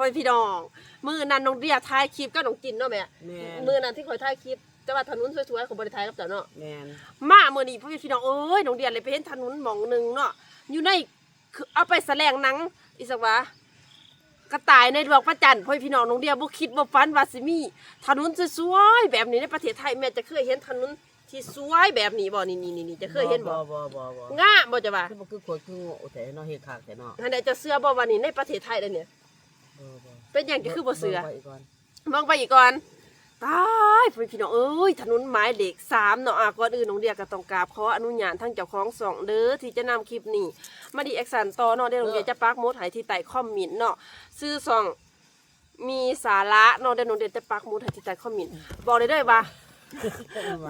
พ่อพี่น้องมือนั้นน้องเดียถ่ายคลิปกับน้องจินเนาะแม่แม่นมือนั้นที่ข่อยถ่ายคลิปแต่ว่าถนนสวยๆของบริไทยกับเจ้าเนาะแม่นมามื้อนี้พ่อพี่น้องเอ้ยน้องเดียเลยไปเห็นถนนหม่องหนึงเนาะอยู่ในคือเอาไปแสดงหนังอีสักวะกระต่ายในดวงพระจันทร์พ่อพี่น้องน้องเดียบ่คิดบ่ฝันว่าสิมีถนนสวยๆแบบนี้ในประเทศไทยแม่จะเคยเห็นถนนที่สวยแบบนี้บ่นี่นี่นี่จะเคยเห็นบ่บ่บ่บ่บ่งาบ่จะว่าคือบ่คือโคตรคือโง่แต่เนาะเฮ็ดคักแต่เนาะอันใดจะเชื่อบ่ว่านี่ในประเทศไทยเด้อเนี่ยเออบ่ เป็นอย่างจะคือบ่เชื่อบิ่งไว้ก่อนมองไปอีกก่อนตายพ่อพี่น้องเอ้ยถนนหมายเลขสามเนาะอะก่อนอื่นน้องเดียก็ต้องกราบขออนุญาตทั้งเจ้าของสองเด้อที่จะนำคลิปนี้ มาดีแอคสันต่อเนาะเดี๋ยวน้องเดียจะปักหมดใหายที่ใต้คอมเมนต์เนาะซื้อซองมีสาระเนาะเดี๋ยวน้องเดียจะปักหมดใหายที่ใต้คอมเมนต์บอกเลยเด้อว่า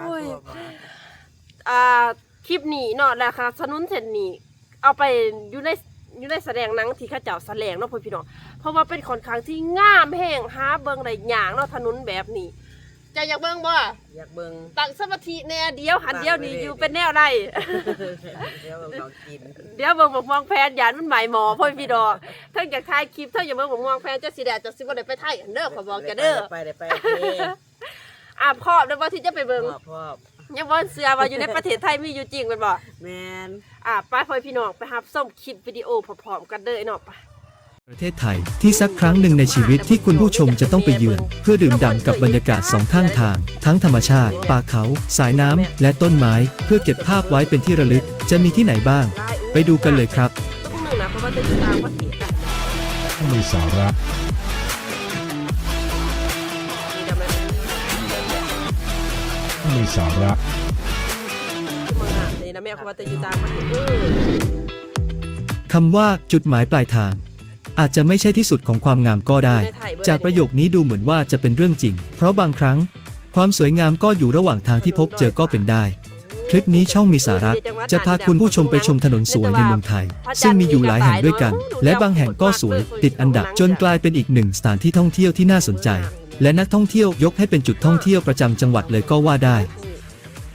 โอ้ยอ่าคลิปนี้เนาะแล้วค่ะถนนเส้นนี้เอาไปอยู่ใน อยู่ในแสดงหนังที่เข้าเจ้าแสดงเนาะพ่อพี่น้องเพราะว่าเป็นค่อนข้างที่งามแห้งหาเบิ่งได้ยากเนาะถนนแบบนี้จะอยากเบิ่งบ่อยากเบิ่งตั้งสมาธิแน่เดียวหันเดียวนี่ตั้งไว้เลยอยู่เป็นแนวใดเดี๋ยวเรากินเดี๋ยวเบิ่งบอกมองแพนยานมันหมายหมอพ่อพี่ดอกเทั้งอยากถ่ายคลิปเทั้งอยากเบิ่งบอกมองแพนจะสิแดดจะสิบ่ได้ไปถ่ายอันเด้อขอบอกจะเด้อไปได้ไปโอเคอะพร้อมแล้วบ่ที่จะไปเบิ่งพ่อพ่อ ยังบ่เชื่อว่าอยู่ในประเทศไทยมีอยู่จริงแม่นบ่แม่นอะไปพ่อพี่น้องไปรับส้มคลิปวิดีโอพร้อมๆกันเด้อไอ้เนาะไปประเทศไทยที่สักครั้งหนึ่งในชีวิตที่คุณผู้ชมจะต้องไปเยือน เพื่อดื่มด่ำกับบรรยากาศสองข้างทาง ทั้งธรรมชาติ ป่าเขา สายน้ำและต้นไม้ เพื่อเก็บภาพไว้เป็นที่ระลึก จะมีที่ไหนบ้าง ไปดูกันเลยครับต้องนึงนะเพราะว่าจะอยู่ต่างประเทศอะมีสาระ ทศเออคำว่าจุดหมายปลายทาง อาจจะไม่ใช่ที่สุดของความงามก็ได้ จากประโยคนี้ดูเหมือนว่าจะเป็นเรื่องจริง เพราะบางครั้ง ความสวยงามก็อยู่ระหว่างทางที่พบเจอก็เป็นได้ คลิปนี้ช่องมีสาระ จะพาคุณผู้ชมไปชมถนนสวยในเมืองไทย ซึ่งมีอยู่หลายแห่งด้วยกัน และบางแห่งก็สวย ติดอันดับจนกลายเป็นอีกหนึ่งสถานที่ท่องเที่ยวที่น่าสนใจ และนักท่องเที่ยวยกให้เป็นจุดท่องเที่ยวประจำจังหวัดเลยก็ว่าได้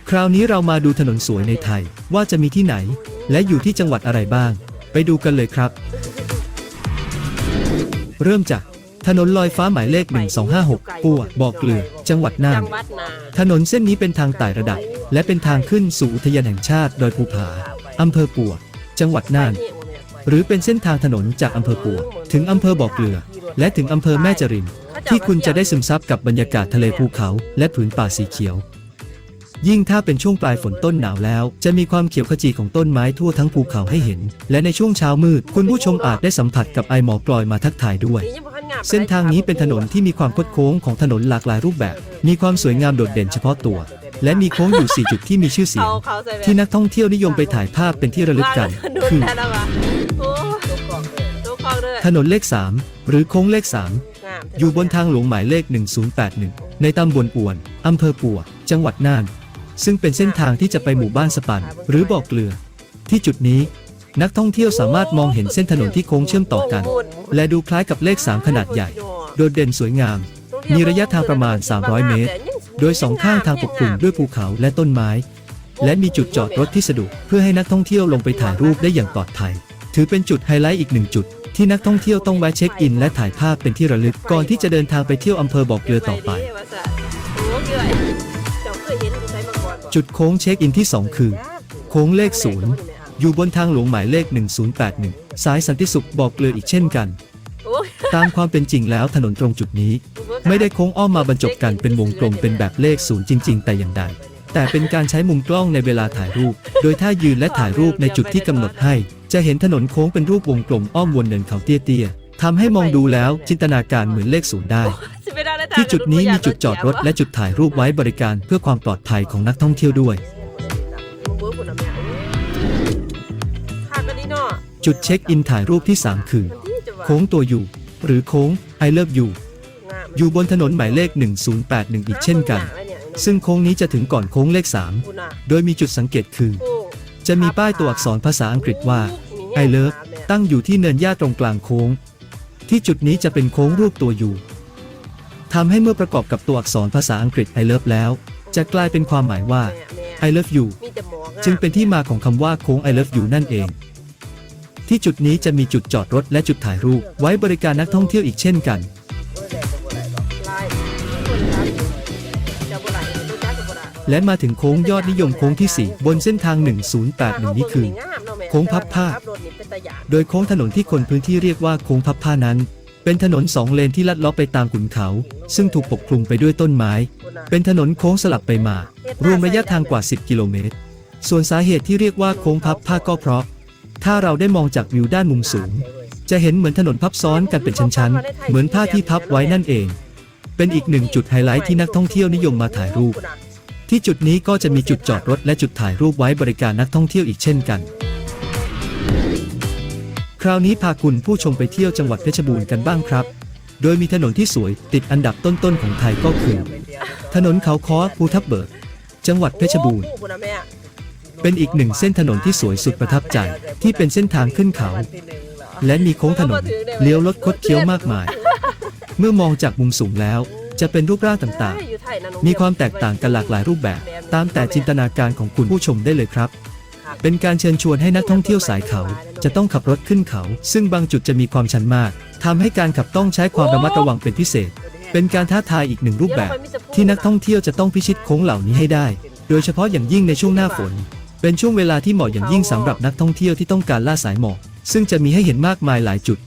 คราวนี้เรามาดูถนนสวยในไทยว่าจะมีที่ไหน และอยู่ที่จังหวัดอะไรบ้าง ไปดูกันเลยครับ เริ่มจากถนนลอยฟ้าหมายเลข 1256 ปัวบ่อเกลือ จังหวัดน่าน ถนนเส้นนี้เป็นทางไต่ระดับ และเป็นทางขึ้นสู่อุทยานแห่งชาติดอยภูผา อำเภอปัว จังหวัดน่าน หรือเป็นเส้นทางถนนจากอำเภอปัว ถึงอำเภอบ่อเกลือ และถึงอำเภอแม่จริม ที่คุณจะได้ซึมซับกับบรรยากาศทะเลภูเขา และผืนป่าสีเขียว ยิ่งถ้าเป็นช่วงปลายฝนต้นหนาวแล้ว จะมีความเขียวขจีของต้นไม้ทั่วทั้งภูเขาให้เห็น และในช่วงเช้ามืด คุณผู้ชมอาจได้สัมผัสกับไอหมอกลอยมาทักทายด้วย เส้นทางนี้เป็นถนนที่มีความคดโค้งของถนนหลากหลายรูปแบบ มีความสวยงามโดดเด่นเฉพาะตัว และมีโค้งอยู่ 4 จุดที่มีชื่อเสียงเขาเขาใส่แบบที่นักท่องเที่ยวนิยมไปถ่ายภาพเป็นที่ระลึกกันวางคือถนนแล้ววะโอ้ทุกกล่องเลยตัวคลองด้วยถนนเลข 3 หรือโค้งเลข3งาม อยู่บนทางหลวงหมายเลข 1081 ในตำบลอวน อำเภอปัว จังหวัดน่าน ซึ่งเป็นเส้นทางที่จะไปหมู่บ้านสปัน หรือบ่อเกลือ ที่จุดนี้ นักท่องเที่ยวสามารถมองเห็นเส้นถนนที่โค้งเชื่อมต่อกัน และดูคล้ายกับเลข 3 ขนาดใหญ่ โดดเด่นสวยงาม มีระยะทางประมาณ 300 เมตร โดยสองข้างทางปกคลุมด้วยภูเขาและต้นไม้ และมีจุดจอดรถที่สะดวกเพื่อให้นักท่องเที่ยวลงไปถ่ายรูปได้อย่างปลอดภัย ถือเป็นจุดไฮไลท์อีกหนึ่งจุด ที่นักท่องเที่ยวต้องแวะเช็คอินและถ่ายภาพเป็นที่ระลึกก่อนที่จะเดินทางไปเที่ยวอำเภอบ่อเกลือต่อไป จุดโค้งเช็คอินที่ 2 คือ โค้งเลขศูนย์อยู่บนทางหลวงหมายเลข 1081 สายสันติสุขบ่อเกลืออีกเช่นกัน ตามความเป็นจริงแล้วถนนตรงจุดนี้ ไม่ได้โค้งอ้อมมาบรรจบกันเป็นวงกลมเป็นแบบเลขศูนย์จริง ๆ แต่อย่างใดแต่เป็นการใช้มุมกล้องในเวลาถ่ายรูป โดยถ้ายืนและถ่ายรูปในจุดที่กำหนดให้ จะเห็นถนนโค้งเป็นรูปวงกลมอ้อมวนเนินเขาเตี้ยๆทำให้มองดูแล้วจินตนาการเหมือนเลขศูนย์ได้สิไปได้แล้วจ้ะที่จุดนี้มีจุดจอดรถและจุดถ่ายรูปไว้บริการเพื่อความปลอดภัยของนักท่องเที่ยวด้วยเวิร์กพุ่นน่ะแม่ค่ะก็นี่เนาะจุดเช็คอินถ่ายรูปที่ 3 คือมันที่จะว่าโค้งตัวอยู่ หรือโค้ง I love you งามอยู่บนถนนหมายเลข 1081 อีกเช่นกัน ซึ่งโค้งนี้จะถึงก่อนโค้งเลขคุณน่ะ3โดยมีจุดสังเกตคือโอ้จะมีป้ายตัวอักษรภาษาอังกฤษว่า I love ตั้งอยู่ที่เนินหญ้าตรงกลางโค้ง ที่จุดนี้จะเป็นโค้งรูปตัวอยู่ทำให้เมื่อประกอบกับตัวอักษรภาษาอังกฤษ I love แล้ว จะกลายเป็นความหมายว่าแม่แม่ I love you มีแต่หมอกงามจึงเป็นที่มาของคำว่าโค้ง I love you นั่นเอง ที่จุดนี้จะมีจุดจอดรถและจุดถ่ายรูป ไว้บริการนักท่องเที่ยวอีกเช่นกันโอ้ยแดดจะบ่ได้ดอกลายคนครับจะบ่ได้ตัวจ้าจะบ่ได้และมาถึงโค้งยอดนิยมโค้งที่ 4 บนเส้นทาง 1081นี้คือ โค้งพับผ้า โดยโค้งถนนที่คนพื้นที่เรียกว่าโค้งพับผ้านั้น เป็นถนนสองเลนที่ลัดเลาะไปตามขุนเขา ซึ่งถูกปกคลุมไปด้วยต้นไม้ เป็นถนนโค้งสลับไปมา รวมระยะทางกว่า 10 กิโลเมตร ส่วนสาเหตุที่เรียกว่าโค้งพับผ้าก็เพราะ ถ้าเราได้มองจากวิวด้านมุมสูง จะเห็นเหมือนถนนพับซ้อนกันเป็นชั้นๆ เหมือนผ้าที่พับไว้นั่นเอง เป็นอีกหนึ่งจุดไฮไลท์ที่นักท่องเที่ยวนิยมมาถ่ายรูปที่จุดนี้ก็จะมีจุดจอดรถและจุดถ่ายรูปไว้บริการนักท่องเที่ยวอีกเช่นกัน ราวนี้พาคุณผู้ชมไปเที่ยวจังหวัดเพชรบูรณ์กันบ้างครับ โดยมีถนนที่สวยติดอันดับต้นๆของไทยก็คือ ถนนเขาค้อภูทับเบิก จังหวัดเพชรบูรณ์ เป็นอีกหนึ่งเส้นถนนที่สวยสุดประทับใจที่เป็นเส้นทางขึ้นเขา และมีโค้งถนนเลี้ยวรถคดเคี้ยวมากมาย เมื่อมองจากมุมสูงแล้ว จะเป็นรูปร่างต่างๆ มีความแตกต่างกันหลากหลายรูปแบบ ตามแต่จินตนาการของคุณผู้ชมได้เลยครับ เป็นการเชิญชวนให้นักท่องเที่ยวสายเขา จะต้องขับรถขึ้นเขา ซึ่งบางจุดจะมีความชันมากทำให้การขับต้องใช้ความระมัดระวังเป็นพิเศษ เป็นการท้าทายอีกหนึ่งรูปแบบ ที่นักท่องเที่ยวจะต้องพิชิตโค้งเหล่านี้ให้ได้ โดยเฉพาะอย่างยิ่งในช่วงหน้าฝน เป็นช่วงเวลาที่เหมาะอย่างยิ่งสำหรับนักท่องเที่ยวที่ต้องการล่าสายหมอกซึ่งจะมีให้เห็นมากมายหลายจุด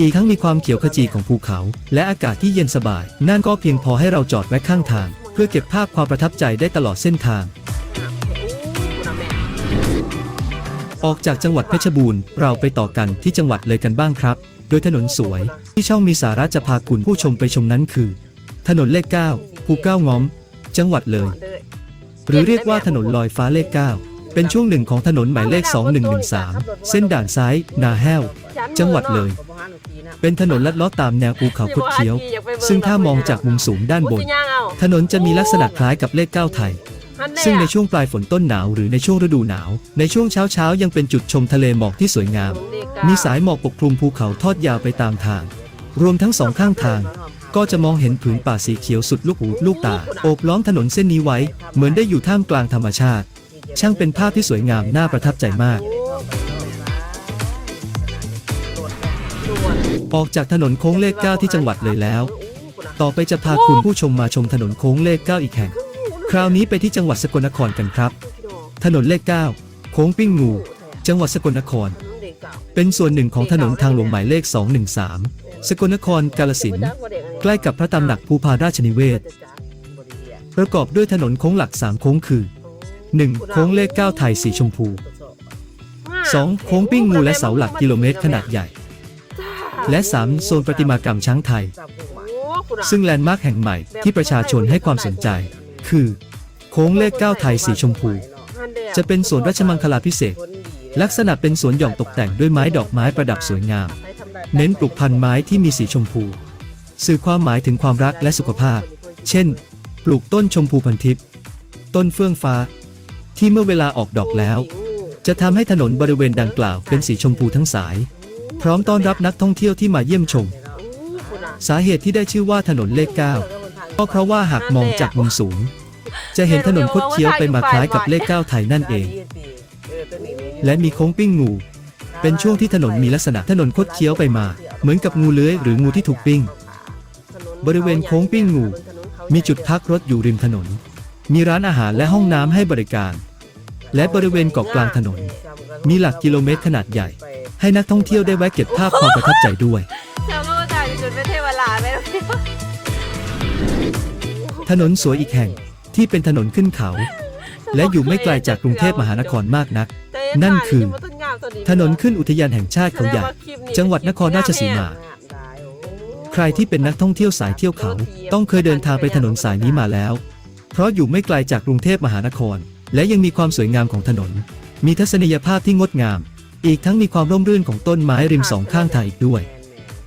อีกทั้งมีความเขียวขจีของภูเขา และอากาศที่เย็นสบาย นั่นก็เพียงพอให้เราจอดไว้ข้างทาง เพื่อเก็บภาพความประทับใจได้ตลอดเส้นทาง ออกจากจังหวัดเพชรบูรณ์เราไปต่อกันที่จังหวัดเลยกันบ้างครับ โดยถนนสวยที่ช่องมีสาระจะพาคุณผู้ชมไปชมนั้นคือ ถนนเลข 9 ภูเก้าง้อม จังหวัดเลย หรือเรียกว่าถนนลอยฟ้าเลข 9 เป็นช่วงหนึ่งของถนนหมายเลข 2113 เส้นด่านซ้าย นาแห้ว จังหวัดเลย เป็นถนนลัดเลาะตามแนวภูเขาคดเคี้ยว ซึ่งถ้ามองจากมุมสูงด้านบน ถนนจะมีลักษณะคล้ายกับเลข 9 ไทย ซึ่งในช่วงปลายฝนต้นหนาวหรือในช่วงฤดูหนาว ในช่วงเช้าเช้าๆยังเป็นจุดชมทะเลหมอกที่สวยงาม มีสายหมอกปกคลุมภูเขาทอดยาวไปตามทาง รวมทั้งสองข้างทาง ก็จะมองเห็นผืนป่าสีเขียวสุดลูกหูลูกตาโอบล้อมถนนเส้นนี้ไว้ เหมือนได้อยู่ท่ามกลางธรรมชาติ ช่างเป็นภาพที่สวยงามน่าประทับใจมากออกจากถนนโค้งเลข 9 ที่จังหวัดเลยแล้ว ต่อไปจะพาคุณผู้ชมมาชมถนนโค้งเลข 9 อีกแห่ง คราวนี้ไปที่จังหวัดสกลนครกันครับ ถนนเลข9โค้งปิ้งงู จังหวัดสกลนคร เป็นส่วนหนึ่งของถนนทางหลวงหมายเลข 213 สกลนครกาลสินใกล้กับพระตำหนักภูพาราชนิเวศ ประกอบด้วยถนนโค้งหลัก 3 โค้งคือ 1. โค้งเลข 9 ไทยสีชมพู 2. โค้งปิ้งงูและเสาหลักกิโลเมตรขนาดใหญ่ และ 3. โซนประติมากรรมช้างไทย ซึ่งแลนด์มาร์คแห่งใหม่ที่ประชาชนให้ความสนใจ คือ โค้งเลข9ไทยสีชมพู จะเป็นสวนราชมังคลาพิเศษ ลักษณะเป็นสวนหย่อมตกแต่งด้วยไม้ดอกไม้ประดับสวยงาม เน้นปลูกพันธุ์ไม้ที่มีสีชมพู สื่อความหมายถึงความรักและสุขภาพ เช่น ปลูกต้นชมพูพันทิพย์ต้นเฟื่องฟ้า ที่เมื่อเวลาออกดอกแล้ว จะทำให้ถนนบริเวณดังกล่าวเป็นสีชมพูทั้งสาย พร้อมต้อนรับนักท่องเที่ยวที่มาเยี่ยมชม สาเหตุที่ได้ชื่อว่าถนนเลข9ก็เพราะว่าหากมองจากมุมสูง จะเห็นถนนคดเคี้ยวไปมาคล้ายกับเลข9ไทยนั่นเอง และมีโค้งปิ้งงู เป็นช่วงที่ถนนมีลักษณะถนนคดเคี้ยวไปมา เหมือนกับงูเลื้อยหรืองูที่ถูกปิ้ง บริเวณโค้งปิ้งงู มีจุดพักรถอยู่ริมถนน มีร้านอาหารและห้องน้ำให้บริการ และบริเวณเกาะกลางถนน มีหลักกิโลเมตรขนาดใหญ่ ให้นักท่องเที่ยวได้แวะเก็บภาพความประทับใจด้วยชาวโลกจ่ายจุดเป็นเทวลาไหมถนนสวยอีกแห่ง ที่เป็นถนนขึ้นเขา และอยู่ไม่ไกลจากกรุงเทพมหานครมากนัก นั่นคือ ถนนขึ้นอุทยานแห่งชาติเขาใหญ่ จังหวัดนครราชสีมา ใครที่เป็นนักท่องเที่ยวสายเที่ยวเขา ต้องเคยเดินทางไปถนนสายนี้มาแล้ว เพราะอยู่ไม่ไกลจากกรุงเทพมหานคร และยังมีความสวยงามของถนน มีทัศนียภาพที่งดงาม อีกทั้งมีความร่มรื่นของต้นไม้ริมสองข้างทางอีกด้วย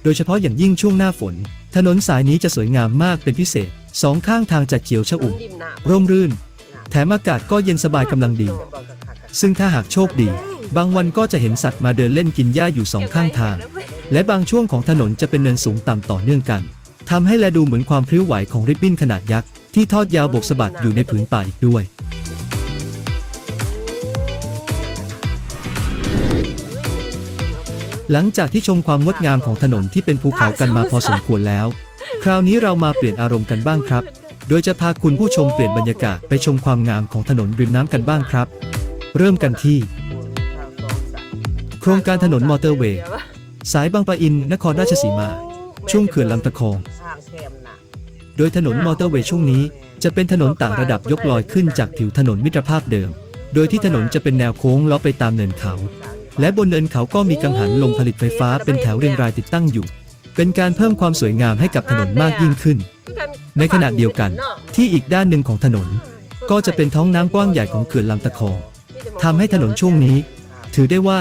โดยเฉพาะอย่างยิ่งช่วงหน้าฝน ถนนสายนี้จะสวยงามมากเป็นพิเศษ สองข้างทางจะเขียวชอุ่ม ร่มรื่น แถมอากาศก็เย็นสบายกำลังดี ซึ่งถ้าหากโชคดี บางวันก็จะเห็นสัตว์มาเดินเล่นกินหญ้าอยู่สองข้างทาง และบางช่วงของถนนจะเป็นเนินสูงต่ำต่อเนื่องกันทำให้แลดูเหมือนความพริ้วไหวของริบบิ้นขนาดยักษ์ที่ทอดยาวบกสะบัดอยู่ในผืนป่าอีกด้วยถหลังจากที่ชมความงดงามของถนนที่เป็นภูเขากันมาพอสมควรแล้ว คราวนี้เรามาเปลี่ยนอารมณ์กันบ้างครับ โดยจะพาคุณผู้ชมเปลี่ยนบรรยากาศไปชมความงามของถนนริมน้ำกันบ้างครับ เริ่มกันที่ โครงการถนนมอเตอร์เวย์สายบางปะอิน นครราชสีมา ช่วงเขื่อนลำตะคอง โดยถนนมอเตอร์เวย์ช่วงนี้ จะเป็นถนนต่างระดับยกลอยขึ้นจากผิวถนนมิตรภาพเดิม โดยที่ถนนจะเป็นแนวโค้งล้อไปตามเนินเขา และบนเนินเขาก็มีกังหันลมผลิตไฟฟ้าเป็นแถวเรียงรายติดตั้งอยู่ เป็นการเพิ่มความสวยงามให้กับถนนมากยิ่งขึ้น ในขณะเดียวกัน ที่อีกด้านหนึ่งของถนน ก็จะเป็นท้องน้ำกว้างใหญ่ของเขื่อนลำตะคองทำให้ถนนช่วงนี้ ถือได้ว่า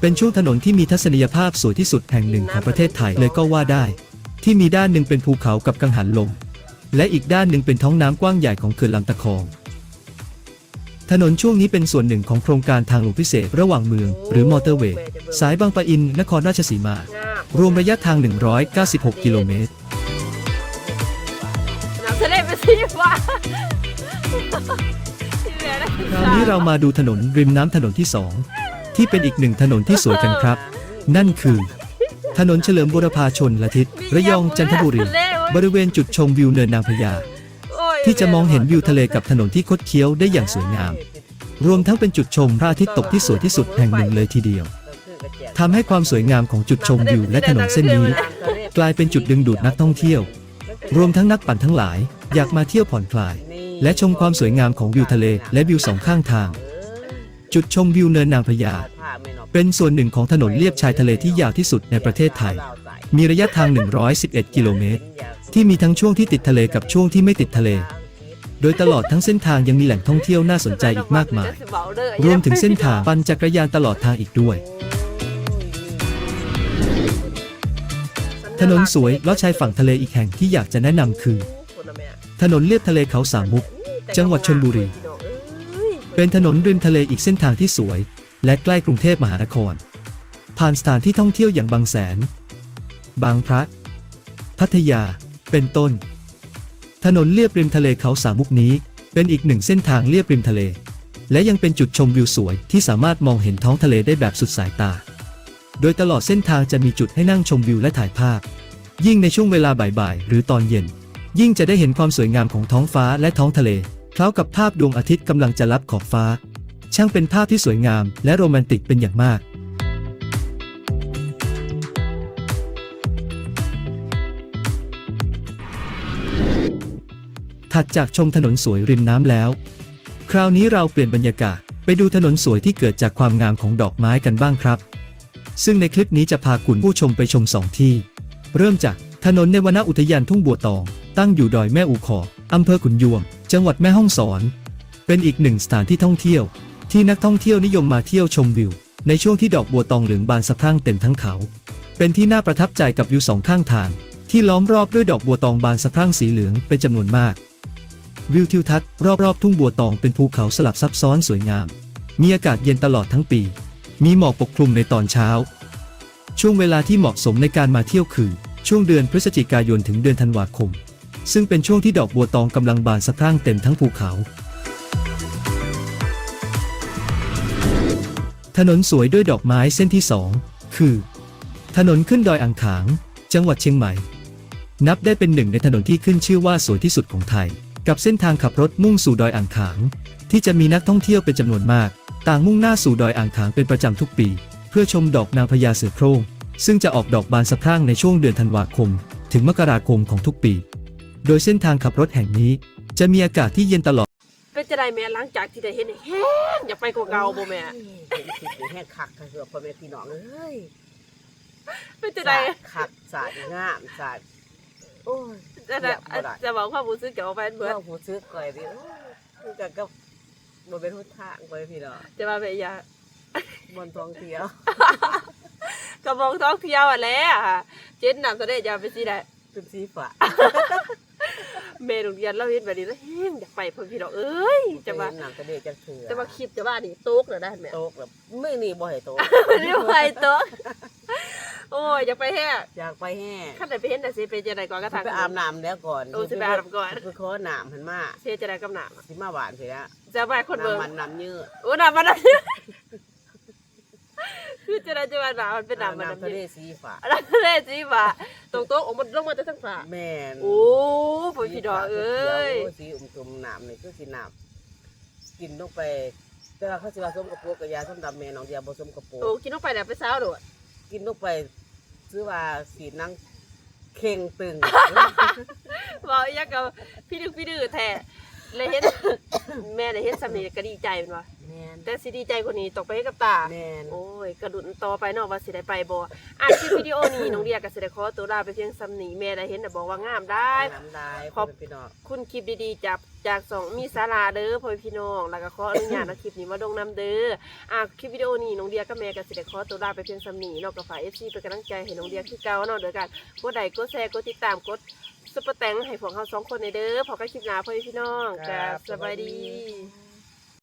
เป็นช่วงถนนที่มีทัศนียภาพสวยที่สุดแห่งหนึ่งของประเทศไทยเลยก็ว่าได้ ที่มีด้านหนึ่งเป็นภูเขากับกังหันลม และอีกด้านหนึ่งเป็นท้องน้ำกว้างใหญ่ของเขื่อนลำตะคอง ถนนช่วงนี้เป็นส่วนหนึ่งของโครงการทางหลวงพิเศษระหว่างเมือง หรือมอเตอร์เวย์สายบางปะอินนครราชสีมา รวมระยะทาง 196 กิโลเมตรน้ำทะเลเป็นสีฟ้าคราวนี้เรามาดูถนนริมน้ำถนนที่ 2 ที่เป็นอีกหนึ่งถนนที่สวยกันครับ นั่นคือ ถนนเฉลิมบุรพาชนละทิศ ระยองจันทบุรี บริเวณจุดชมวิวเนินนางพญาที่จะมองเห็นวิวทะเลกับถนนที่คดเคี้ยวได้อย่างสวยงาม รวมทั้งเป็นจุดชมพระอาทิตย์ตกที่สวยที่สุดแห่งหนึ่งเลยทีเดียว ทำให้ความสวยงามของจุดชมวิวและถนนเส้นนี้ กลายเป็นจุดดึงดูดนักท่องเที่ยว รวมทั้งนักปั่นทั้งหลาย อยากมาเที่ยวผ่อนคลาย และชมความสวยงามของวิวทะเลและวิวสองข้างทาง จุดชมวิวเนินนางพญาเป็นส่วนหนึ่งของถนนเลียบชายทะเลที่ยาวที่สุดในประเทศไทย มีระยะทาง 111 กิโลเมตร ที่มีทั้งช่วงที่ติดทะเลกับช่วงที่ไม่ติดทะเล โดยตลอดทั้งเส้นทางยังมีแหล่งท่องเที่ยวน่าสนใจอีกมากมาย รวมถึงเส้นทางปั่นจักรยานตลอดทางอีกด้วย ถนนสวยลอดชายฝั่งทะเลอีกแห่งที่อยากจะแนะนำคือ ถนนเลียบทะเลเขาสามมุก จังหวัดชลบุรี เป็นถนนริมทะเลอีกเส้นทางที่สวย และใกล้กรุงเทพมหานคร ผ่านสถานที่ท่องเที่ยวอย่างบางแสน บางพระ พัทยา เป็นต้น ถนนเลียบริมทะเลเขาสามมุกนี้ เป็นอีกหนึ่งเส้นทางเลียบริมทะเล และยังเป็นจุดชมวิวสวยที่สามารถมองเห็นท้องทะเลได้แบบสุดสายตา โดยตลอดเส้นทางจะมีจุดให้นั่งชมวิวและถ่ายภาพ ยิ่งในช่วงเวลาบ่ายๆ หรือตอนเย็น ยิ่งจะได้เห็นความสวยงามของท้องฟ้าและท้องทะเลเคล้ากับภาพดวงอาทิตย์กำลังจะลับขอบฟ้า ช่างเป็นภาพที่สวยงามและโรแมนติกเป็นอย่างมาก ถัดจากชมถนนสวยริมน้ำแล้ว คราวนี้เราเปลี่ยนบรรยากาศไปดูถนนสวยที่เกิดจากความงามของดอกไม้กันบ้างครับ ซึ่งในคลิปนี้จะพาคุณผู้ชมไปชมสองที่ เริ่มจากถนนในวนอุทยานทุ่งบัวตอง ตั้งอยู่ดอยแม่อูขออำเภอขุนยวม จังหวัดแม่ฮ่องสอน เป็นอีกหนึ่งสถานที่ท่องเที่ยว ที่นักท่องเที่ยวนิยมมาเที่ยวชมวิว ในช่วงที่ดอกบัวตองเหลืองบานสะพรั่งเต็มทั้งเขา เป็นที่น่าประทับใจกับวิวสองข้างทาง ที่ล้อมรอบด้วยดอกบัวตองบานสะพรั่งสีเหลืองเป็นจำนวนมาก วิวทิวทัศน์รอบๆทุ่งบัวตองเป็นภูเขาสลับซับซ้อนสวยงาม มีอากาศเย็นตลอดทั้งปี มีหมอกปกคลุมในตอนเช้า ช่วงเวลาที่เหมาะสมในการมาเที่ยวคือ ช่วงเดือนพฤศจิกายนถึงเดือนธันวาคม ซึ่งเป็นช่วงที่ดอกบัวตองกำลังบานสะพรั่งเต็มทั้งภูเขา ถนนสวยด้วยดอกไม้เส้นที่2คือ ถนนขึ้นดอยอ่างขาง จังหวัดเชียงใหม่ นับได้เป็นหนึ่งในถนนที่ขึ้นชื่อว่าสวยที่สุดของไทย กับเส้นทางขับรถมุ่งสู่ดอยอ่างขาง ที่จะมีนักท่องเที่ยวเป็นจำนวนมาก ต่างมุ่งหน้าสู่ดอยอ่างขางเป็นประจำทุกปี เพื่อชมดอกนางพญาเสือโคร่งซึ่งจะออกดอกบานสะพรั่งในช่วงเดือนธันวาคม ถึงมกราคมของทุกปี โดยเส้นทางขับรถแห่งนี้ จะมีอากาศที่เย็นตลอด เป็นจะได้แม่หลังจากที่ได้เห็นนี่แห้งอยากไปกว่าเก่าบ่แม่เป็นสิบหรือแห้งคักค่ะคือพ่อแม่พี่น้องเอ้ยเป็นจะได้สาดคักสาดงามสาดโอ้ยจะได้จะบอกความรู้สึกเกี่ยวกับแฟนเบิร์ดเมื่อหูซื้อก่อยดิโอ้ยคือกันก็ บ่เป็นหุนทางพ่อแม่พี่น้องจะมาเป็นยาบนท่องเที่ยว กระบองท้องเที่ยวอะแหล้วเจ็ดน้ำทะเลจะไปสิได้เป็นสีฟ้าเมนูเรียนเราเห็นแบบนี้แล้วแห้งอยากไปเพิ่นพี่น้องเอ้ยจะมาหนังกระเดะจังเถื่อจะมาคลิปจะว่านี่โต๊กเหรอได้แม่โต๊ะแบบไม่นี่บ่ให้โต๊ะไม่ได้ไปโต๊กโอ้ยอยากไปแห้อยากไปแห้ขั้นไหนไปเห็นแต่สิเป็นจะได้ก่อนกระถางไปอาบน้ำแล้วก่อนโอ้สิไปอาบน้ำก่อนไปขอน้ำหันมาเชจะได้กำหนามสิมาหวานสินะ จะไปคนเบิ่งน้ำมันน้ำเยืดโอ้หนามันคือคือจะได้จะว่าหนามันเป็นหนามันน้ำน้ำทะเลเย็นสีฟ้าอันนั้นเลยสิว่าตรงโต๊ะออกมันลงมาจากทั้งฝาแม่นโอ้พ่อพี่ดอกเอ้ยสีอุ้มตุ่มน้ำนี่คือสีน้ำกินลงไป แต่ว่าเขาสิว่าส้มกระปุกกับยาส้มดำแม่น้องเดียบ่ส้มกระปุกโอ้กินลงไปแล้วไปเช้าโดดกินลงไปซื้อว่าสีนั่งเข่งตึง บอกอีหยังกับพี่ดื้อพี่ดื้อแท้ เลยเห็นแม่เลยเห็นสำเนียงก็ดีใจเป็นว่าแม่นแต่สิดีใจกว่านี้ตกไปให้กับตา แม่นโอ้ย กระดุนต่อไปเนาะว่าสิได้ไปบ่อ่านคลิปวิดีโอนี้น้องเดียก็สิได้ขอตัวลาไปเพียงสำนีแม่ได้เห็นน่ะบอกว่างามได้ น้ำลายขอบพี่น้องคุณคลิปดีๆจากจากสองมีสาราเด้อพ่อพี่น้องแล้วก็ขออนุญาตเอาคลิปนี้มาลงน้ำเด้ออะคลิปวิดีโอนี้น้องเดียกับแม่ก็สิได้ขอตัวลาไปเพียงสำนีเนาะก็ฝาก FC เป็นกำลังใจให้น้องเดียคือเก่าเนาะโดยการกดไลค์กดแชร์กดติดตามกด ซุปเปอร์แตงให้พวกเราสองคนในเด้อพอกันคลิปหน้าพ่อพี่น้องจ้าสบายดี